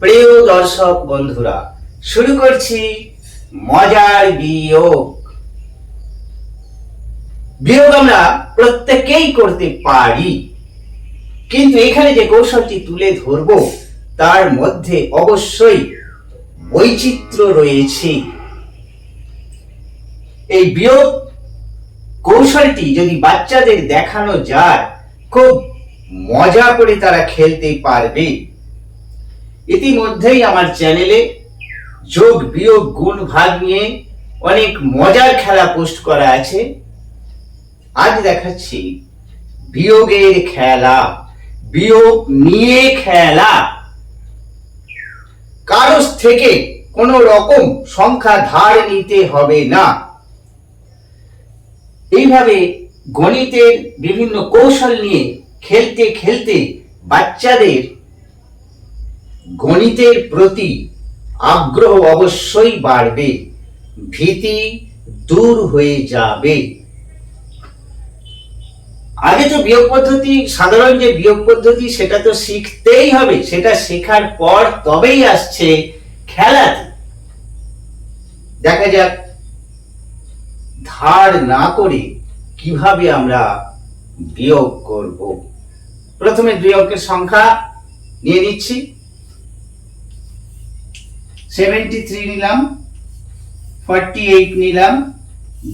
প্রিয় দর্শক বন্ধুরা, শুরু করছি মজার বিয়োগ। বিয়োগ আমরা প্রত্যেকেই করতে পারি, কিন্তু এখানে যে কৌশলটি তুলে ধরব, তার মধ্যে অবশ্যই বৈচিত্র্য রয়েছে। এই বিয়োগ কৌশলটি যদি বাচ্চাদের দেখানো যায়, খুব মজা করে তারা খেলতে পারবে। ইতিমধ্যেই আমার চ্যানেলে যোগ, বিয়োগ, গুণ, ভাগ নিয়ে অনেক মজার খেলা পোস্ট করা আছে। আজ দেখাচ্ছি বিয়োগের খেলা। বিয়োগ নিয়ে খেলা। কারোর থেকে কোন রকম সংখ্যা ধার নিতে হবে না। এইভাবে গণিতের বিভিন্ন কৌশল নিয়ে খেলতে খেলতে বাচ্চাদের গণিতের প্রতি আগ্রহ অবশ্যই বাড়বে, ভীতি দূর হয়ে যাবে। আগে তো বিয়োগ পদ্ধতি, সাধারণ যে বিয়োগ পদ্ধতি, সেটা তো শিখতেই হবে, সেটা শেখার পর তবেই আসছে খেলাতে দেখা যাক, ধার না করে কীভাবে আমরা বিয়োগ করব। প্রথমে দুই অঙ্কের সংখ্যা নিয়ে নিচ্ছি। সেভেন্টি থ্রি নিলাম ফর্টি এইট নিলাম।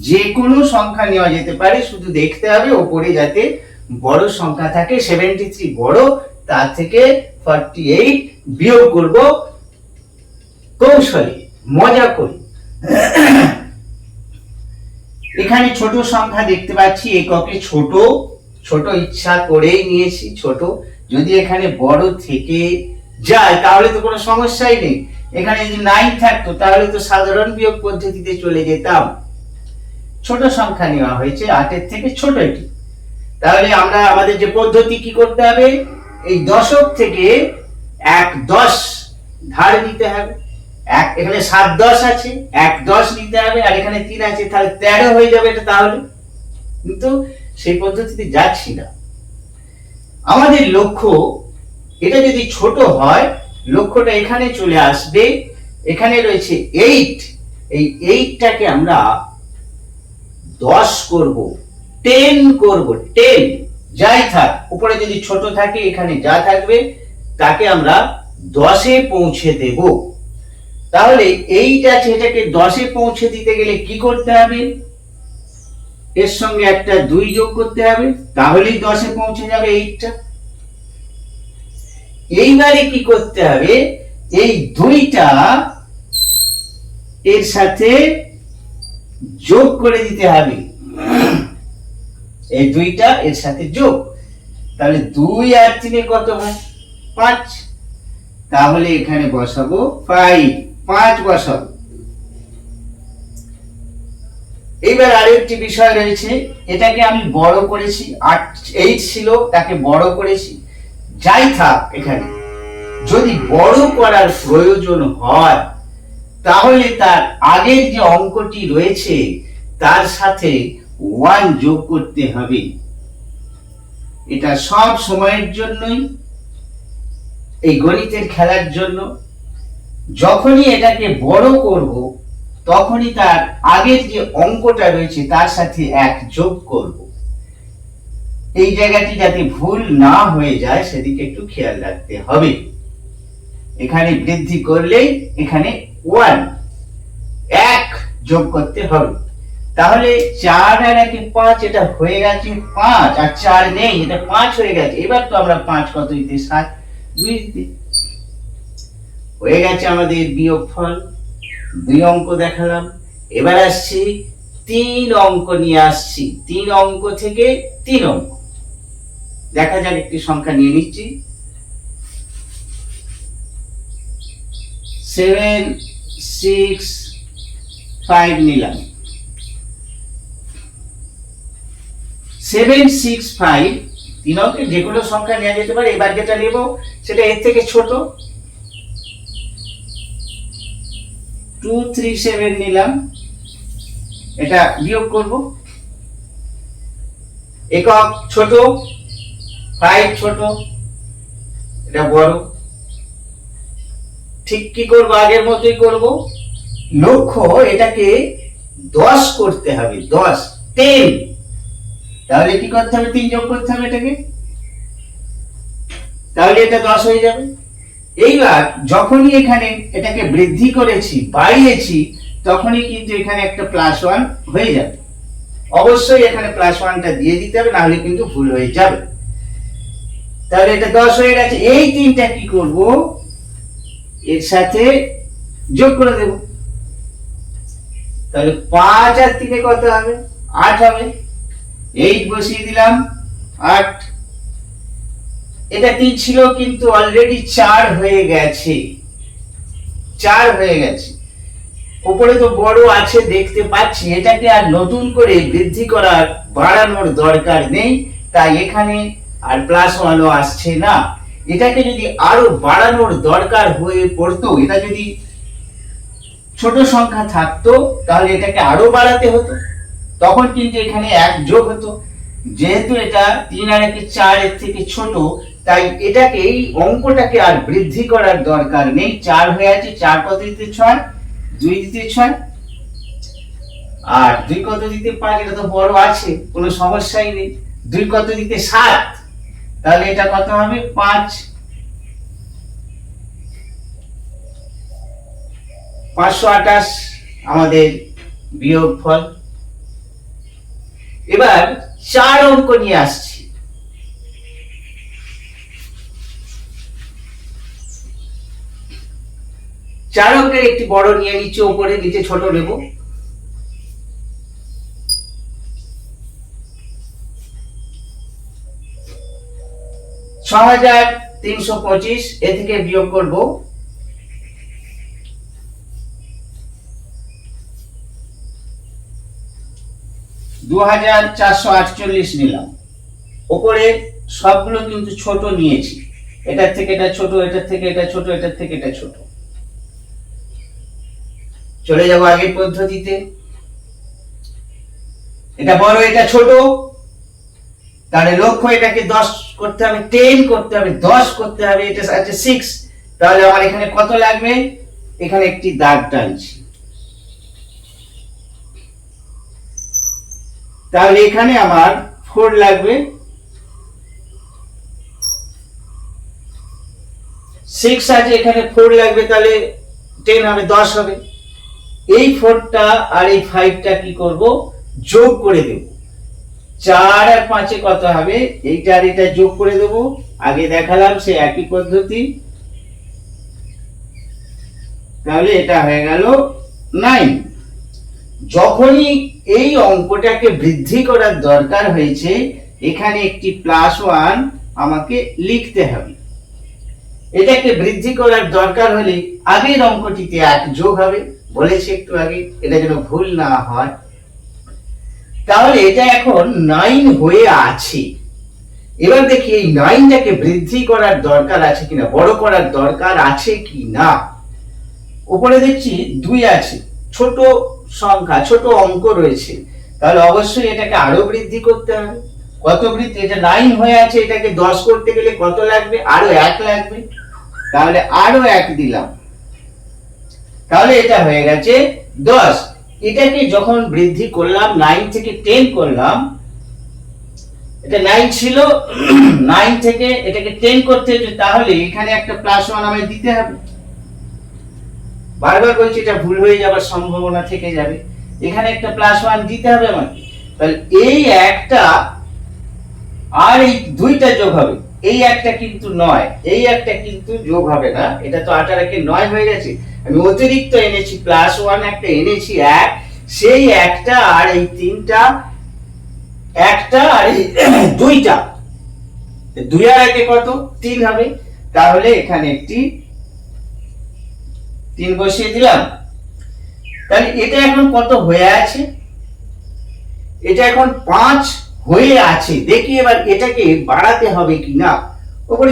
যে কোনো সংখ্যা নেওয়া যেতে পারে, শুধু দেখতে হবে ওপরে যাতে বড় সংখ্যা থাকে সেভেন্টি থ্রি বড়, তার থেকে ফর্টি এইট বিয়োগ করব কৌশলে, মজা করি। এখানে ছোট সংখ্যা দেখতে পাচ্ছি, এককে ছোট ছোট ইচ্ছা করেই নিয়েছি, ছোট। যদি এখানে বড় থেকে যায়, তাহলে তো কোনো সমস্যাই নেই। এখানে যদি নাইন থাকতো, তাহলে তো সাধারণ বিয়োগ পদ্ধতিতে চলে যেতাম। ছোট সংখ্যা নেওয়া হয়েছে, আটের থেকে ছোট এটি। তাহলে আমরা আমাদের যে পদ্ধতি কি করতে হবে? এই দশক থেকে এক দশ ধার নিতে হবে। এক, এখানে সাত দশ আছে, এক দশ নিতে হবে, আর এখানে তিন আছে, তাহলে তেরো হয়ে যাবে এটা তাহলে। কিন্তু সেই পদ্ধতিতে যাচ্ছি না। আমাদের লক্ষ্য, এটা যদি ছোট হয় লক্ষ্যটা এখানে চলে আসবে। এখানে রয়েছে এইট এই এইটটাকে আমরা দশ করব টেন করব টেন যাই থাক, উপরে যদি ছোট থাকে, এখানে যা থাকবে, তাকে আমরা দশে পৌঁছে দেব। তাহলে এইট এটাকে দশে পৌঁছে দিতে গেলে কি করতে হবে? এর সঙ্গে একটা দুই যোগ করতে হবে, তাহলেই দশে পৌঁছে যাবে এইটটা এইবারে কি করতে হবে? এই দুইটা এর সাথে যোগ করে দিতে হবে। এই দুইটা এর সাথে যোগ। তাহলে দুই আর তিনে কত হয়? পাঁচ। তাহলে এখানে বসাবো ফাইভ পাঁচ বসাবো এইবার আরেকটি বিষয় রয়েছে। এটাকে আমি বড় করেছি। আট এইট ছিল, তাকে বড় করেছি। যাই থাক এখানে। যদি বড় করার প্রয়োজন হয়, তাহলে তার আগের যে অঙ্কটি রয়েছে, তার সাথে ওয়ান যোগ করতে হবে। এটা সব সময়ের জন্যই, এই গণিতের খেলার জন্য। যখনই এটাকে বড় করব, তখনই তার আগের যে অঙ্কটা রয়েছে, তার সাথে এক যোগ করব। এই জায়গাটি যাতে ভুল না হয়ে যায়, সেদিকে একটু খেয়াল রাখতে হবে। এখানে বৃদ্ধি করলেই এখানে ওয়ান এক যোগ করতে হবে। তাহলে চার আর একে পাঁচ, এটা হয়ে গেছে পাঁচ, আর চার নেই, এটা পাঁচ হয়ে গেছে। এবার তো আমরা পাঁচ কত দিতে? সাত। দুই দিতে। হয়ে গেছে আমাদের বিয়োগ ফল। দুই অঙ্ক দেখালাম। এবার আসছি, তিন অঙ্ক নিয়ে আসছি। তিন অঙ্ক থেকে তিন অঙ্ক। দেখা যাক একটি সংখ্যা নিয়ে নিচ্ছি। সেভেন সিক্স ফাইভ নিলাম। সেভেন সিক্স ফাইভ তিন অঙ্কের যে কোনো সংখ্যা নেওয়া যেতে পারে, এবার যেটা নেব, সেটা এর থেকে ছোট। টু থ্রি সেভেন নিলাম। এটা বিয়োগ করব। একক ছোট। ফাইভ ছোট, এটা বড়। ঠিক কি করব আগের মতোই করব? লক্ষ্য এটাকে দশ করতে হবে, দশ টেন তাহলে কি করতে হবে? তিন যোগ করতে হবে এটাকে? তাহলে এটা দশ হয়ে যাবে। এইবার যখনই এখানে এটাকে বৃদ্ধি করেছি, বাড়িয়েছি, তখনই কিন্তু এখানে একটা প্লাস ওয়ান হয়ে যাবে। অবশ্যই এখানে প্লাস ওয়ানটা দিয়ে দিতে হবে, নাহলে কিন্তু ভুল হয়ে যাবে। তাহলে এটা দশ হয়ে গেছে। এই তিনটা কি করব? এর সাথে যোগ করে দেব। তাহলে পাঁচ আর তিনে কত হবে? আট হবে। এইট বসিয়ে দিলাম, আট। এটা তিন ছিল, কিন্তু অলরেডি চার হয়ে গেছে। চার হয়ে গেছে। উপরে তো বড় আছে, দেখতে পাচ্ছি। এটাকে আর নতুন করে বৃদ্ধি করার বাড়ানোর দরকার নেই। তাই এখানে আর প্লাস ওয়ানও আসছে না। এটাকে যদি আরও বাড়ানোর দরকার হয়ে পড়তো, এটা যদি ছোট সংখ্যা থাকতো, তাহলে এটাকে আরও বাড়াতে হতো। তখন কিন্তু এখানে এক যোগ হতো। যেহেতু এটা তিন আর একে চার এর থেকে ছোট, তাই এটাকে, এই অঙ্কটাকে আর বৃদ্ধি করার দরকার নেই। চার হয়ে আছে, চার কত দিতে ছয়? দুই দিতে ছয়? আর দুই কত দিতে পাঁচ? এটা তো বড় আছে, কোনো সমস্যাই নেই। দুই কত দিতে সাত? তাহলে এটা কত হবে? পাঁচ। পাঁচশো আঠাশ আমাদের বিয়োগ ফল এবার চার অঙ্ক নিয়ে আসছি। চার অঙ্কের একটি বড় নিয়ে নিচে উপরে নিচে, ছোট নেব। ছ তিনশো পঁচিশ, এ থেকে বিয়োগ করব। দু হাজার চারশো আটচল্লিশ নিলাম। ওপরে সবগুলো কিন্তু ছোট নিয়েছি। এটার থেকে এটা ছোট, এটার থেকে এটা ছোট, এটার থেকে এটা ছোট। চলে যাব আগের পদ্ধতিতে। এটা বড়, এটা ছোট। তাহলে লক্ষ্য এটাকে দশ করতে হবে টেন করতে হবে, দশ করতে হবে, এটা আছে সিক্স তাহলে আমার এখানে কত লাগবে? এখানে একটি দাগ টানছি। তাহলে এখানে আমার ফোর লাগবে। সিক্স আছে, এখানে ফোর লাগবে, তাহলে টেন হবে, দশ হবে। এই ফোরটা আর এই ফাইভটা কি করব? যোগ করে দেব। চার আর পাঁচে কত হবে? এইটা আর এটা যোগ করে দেব। আগে দেখালাম সে একই পদ্ধতি। তাহলে এটা হয়ে গেল নাইন। যখনই এই অঙ্কটাকে বৃদ্ধি করার দরকার হয়েছে, এখানে একটি প্লাস ওয়ান আমাকে লিখতে হবে। এটাকে বৃদ্ধি করার দরকার হলে আগের অঙ্কটিতে এক যোগ হবে। বলেছি একটু আগে, এটা যেন ভুল না হয়। তাহলে এটা এখন নাইন হয়ে আছে। এবার দেখি এই নাইনটাকে বৃদ্ধি করার দরকার আছে কিনা, বড় করার দরকার আছে কি না উপরে দেখছি দুই আছে, ছোট সংখ্যা, ছোট অঙ্ক রয়েছে। তাহলে অবশ্যই এটাকে আরও বৃদ্ধি করতে হবে। কত বৃদ্ধি? এটা নাইন হয়ে আছে, এটাকে দশ করতে গেলে কত লাগবে? আরও এক লাগবে। তাহলে আরও এক দিলাম। তাহলে এটা হয়ে গেছে দশ। এটাকে যখন বৃদ্ধি করলাম নাইন থেকে টেন করলাম, এটা নাইন ছিল নাইন থেকে এটাকে টেন করতে তাহলে এখানে একটা প্লাস ওয়ান আমায় দিতে হবে। বারবার বলছি, এটা ভুল হয়ে যাবার সম্ভাবনা থেকে যাবে। এখানে একটা প্লাস ওয়ান দিতে হবে আমাকে। তাহলে এই একটা আর এই দুইটা যোগ হবে। এই একটা কিন্তু নয়, এই একটা কিন্তু যোগ হবে না। এটা তো আটার একে নয় হয়ে গেছে। আমি অতিরিক্ত এনেছি প্লাস ওয়ান একটা এনেছি, এক। সেই একটা আর এই তিনটা, একটা আর এই দুইটা। দুই আর একে কত? তিন হবে। তাহলে এখানে একটি তিন বসিয়ে দিলাম। তাহলে এটা এখন কত হয়ে আছে? এটা এখন পাঁচ হয়ে আছে। দেখি এবার এটাকে বাড়াতে হবে কি না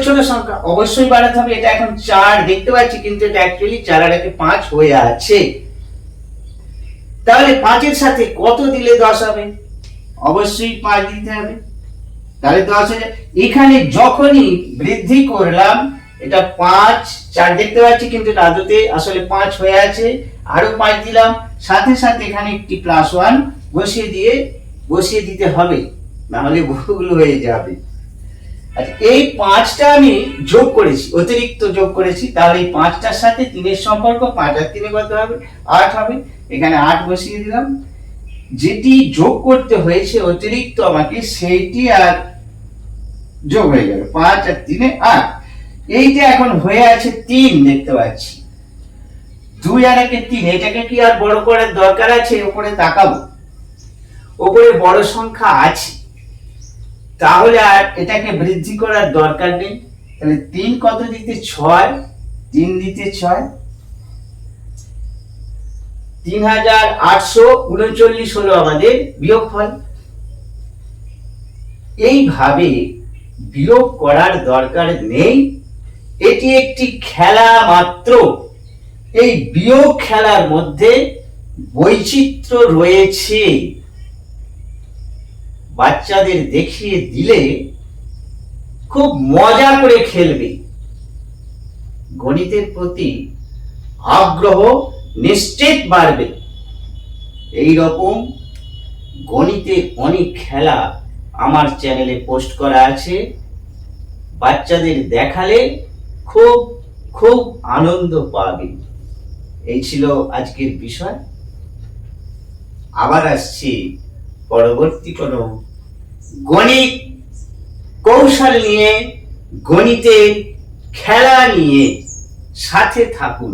ছোট সংখ্যা অবশ্যই বাড়াতে হবে, এটা এখন চার, দেখতে পাচ্ছি কিন্তু এটা অ্যাকচুয়ালি চার আর একে পাঁচ হয়ে আছে। তাহলে পাঁচের সাথে কত দিলে দশ হবে? অবশ্যই পাঁচ দিতে হবে। তাহলে দশ হাজার এখানে যখনই বৃদ্ধি করলাম, এটা পাঁচ, চার দেখতে পাচ্ছি কিন্তু এটা আদতে আসলে পাঁচ হয়ে আছে। আরও পাঁচ দিলাম। সাথে সাথে এখানে একটি প্লাস ওয়ান বসিয়ে দিয়ে, বসিয়ে দিতে হবে। নাহলে ভুল হয়ে যাবে। আচ্ছা এই পাঁচটা আমি যোগ করেছি, অতিরিক্ত যোগ করেছি, তাহলে এই পাঁচটার সাথে তিনের সম্পর্ক, পাঁচ আর তিনে কত হবে? আট হবে। এখানে আট বসিয়ে দিলাম। যেটি যোগ করতে হয়েছে অতিরিক্ত আমাকে, সেইটি আর যোগ হয়ে যাবে পাঁচ আর তিনে আট। এইটা এখন হয়ে আছে তিন, দেখতে পাচ্ছি। দুই আর একে তিন, এটাকে কি আর বড় করার দরকার আছে? ওপরে তাকাবো। ওপরে বড় সংখ্যা আছে। তাহলে আর এটাকে বৃদ্ধি করার দরকার নেই। তাহলে তিন কত দিতে ছয়? তিন দিতে ছয়? তিন হাজার আটশো উনচল্লিশ হলো আমাদের বিয়োগফল। এইভাবে বিয়োগ করার দরকার নেই। এটি একটি খেলা মাত্র। এই বিয়োগ খেলার মধ্যে বৈচিত্র্য রয়েছে। বাচ্চাদের দেখিয়ে দিলে খুব মজা করে খেলবে। গণিতের প্রতি আগ্রহ নিশ্চিত বাড়বে। এই রকম গণিতের অনেক খেলা আমার চ্যানেলে পোস্ট করা আছে। বাচ্চাদের দেখালে খুব খুব আনন্দ পাবে। এই ছিল আজকের বিষয়। আবার আসছি পরবর্তী কোনো গণিত কৌশল নিয়ে গণিতের খেলা নিয়ে সাথে থাকুন।